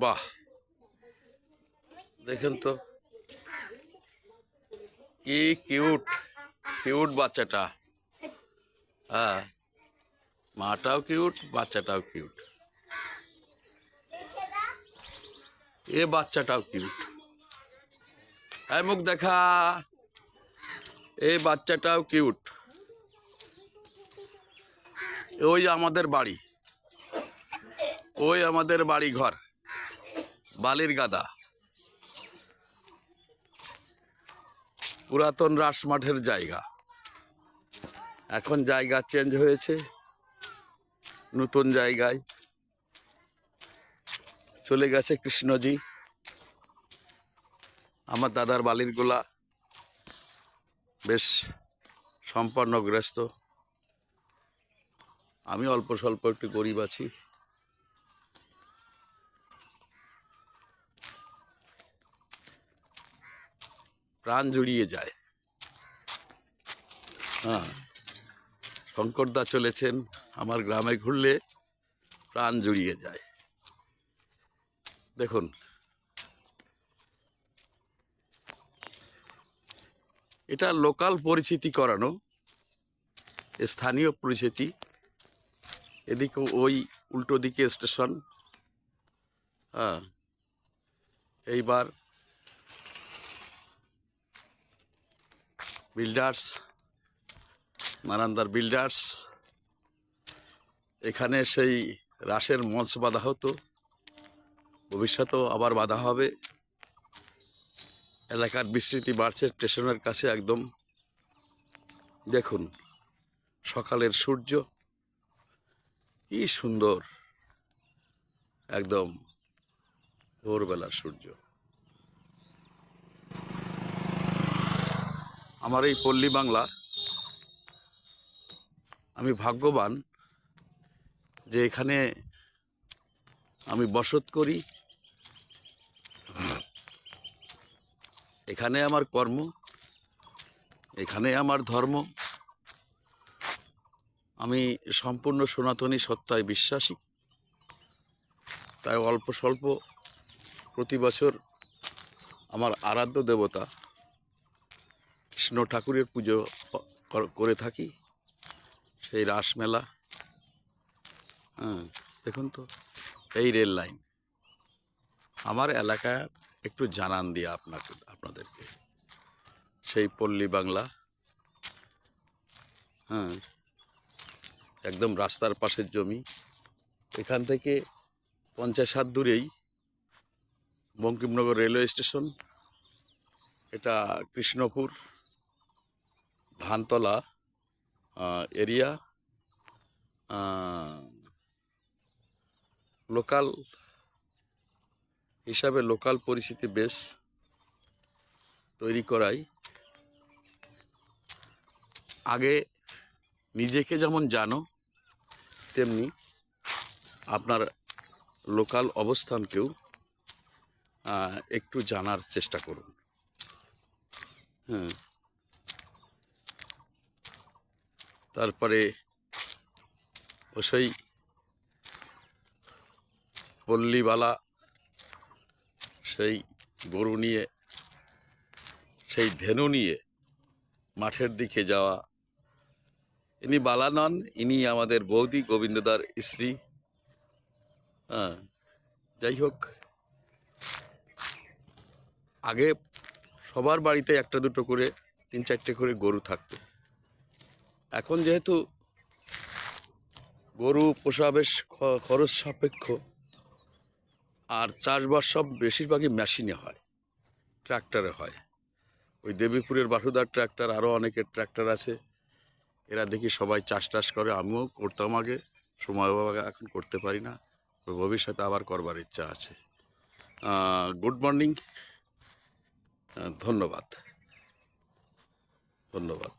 বাহ। দেখেন তো। কি কিউট কিউট বাচ্চাটা। হ্যাঁ। মাটাও কিউট বাচ্চাটাও কিউট এ বাচ্চাটাও কিউট এই মুখ দেখা। এই বাচ্চাটাও কিউট ওই আমাদের বাড়ি। ওই আমাদের বাড়ি ঘর বালির গাদা। পুরাতন রাস মাঠের জায়গা। এখন জায়গা চেঞ্জ হয়েছে, নতুন জায়গায়। চলে গেছে কৃষ্ণজি। আমার দাদার বালির গোলা বেশ সম্পন্নগ্রস্ত। আমি অল্প স্বল্প একটু গরিব আছি। প্রাণ জুড়িয়ে যায়। হ্যাঁ শঙ্করদা চলেছেন আমার গ্রামে ঘুরলে প্রাণ জুড়িয়ে যায়। দেখুন, এটা লোকাল পরিচিতি করানো, স্থানীয় পরিচিতি। এদিকে ওই উল্টো দিকে স্টেশন। হ্যাঁ এইবার বিল্ডার্স নারান্দার বিল্ডার্স এখানে সেই রাসের মঞ্চ বাঁধা হতো। ভবিষ্যতেও আবার বাঁধা হবে। এলাকার বিস্তৃতি বাড়ছে স্টেশনের কাছে একদম। দেখুন, সকালের সূর্য, কি সুন্দর। একদম ভোরবেলার সূর্য। আমার এই পল্লী বাংলা, আমি ভাগ্যবান যে এখানে আমি বসত করি। এখানে আমার কর্ম, এখানে আমার ধর্ম। আমি সম্পূর্ণ সনাতনী সত্তায় বিশ্বাসী। তাই অল্প স্বল্প প্রতি বছর আমার আরাধ্য দেবতা কৃষ্ণ ঠাকুরের পুজো কর- থাকি, সেই রাসমেলা হ্যাঁ দেখুন তো, এই রেল লাইন। আমার এলাকা একটু জানান দিয়ে আপনাকে, আপনাদেরকে। সেই পল্লী বাংলা। হ্যাঁ একদম রাস্তার পাশের জমি। এখান থেকে পঞ্চাশ হাত দূরেই বঙ্কিমনগর রেলওয়ে স্টেশন। এটা কৃষ্ণপুর। ধানতলা এরিয়া লোকাল হিসাবে লোকাল পরিস্থিতি বেশ তৈরি করাই আগে নিজেকে যেমন জানো, তেমনি আপনার লোকাল অবস্থানকেও একটু জানার চেষ্টা করুন। হ্যাঁ। তারপরে অবশ্যই পল্লীবালা, সেই গরু নিয়ে, সেই ধেনু নিয়ে মাঠের দিকে যাওয়া। ইনি বালা নন, ইনি আমাদের বৌদি গোবিন্দদার স্ত্রী। হ্যাঁ যাই হোক। আগে সবার বাড়িতে একটা দুটো করে, তিন চারটে করে গরু থাকতো। এখন যেহেতু গরু পোষা বেশ খরচ সাপেক্ষ, আর চাষবাস সব বেশিরভাগই মেশিনে হয় ট্র্যাক্টরে হয়। ওই দেবীপুরের বাসুদার ট্র্যাক্টর আরও অনেকের ট্র্যাক্টর আছে। এরা দেখি সবাই চাষ টাস করে, আমিও করতাম আগে, সময় এখন করতে পারি না ভবিষ্যতে আবার করবার ইচ্ছা আছে। Good morning. ধন্যবাদ। ধন্যবাদ।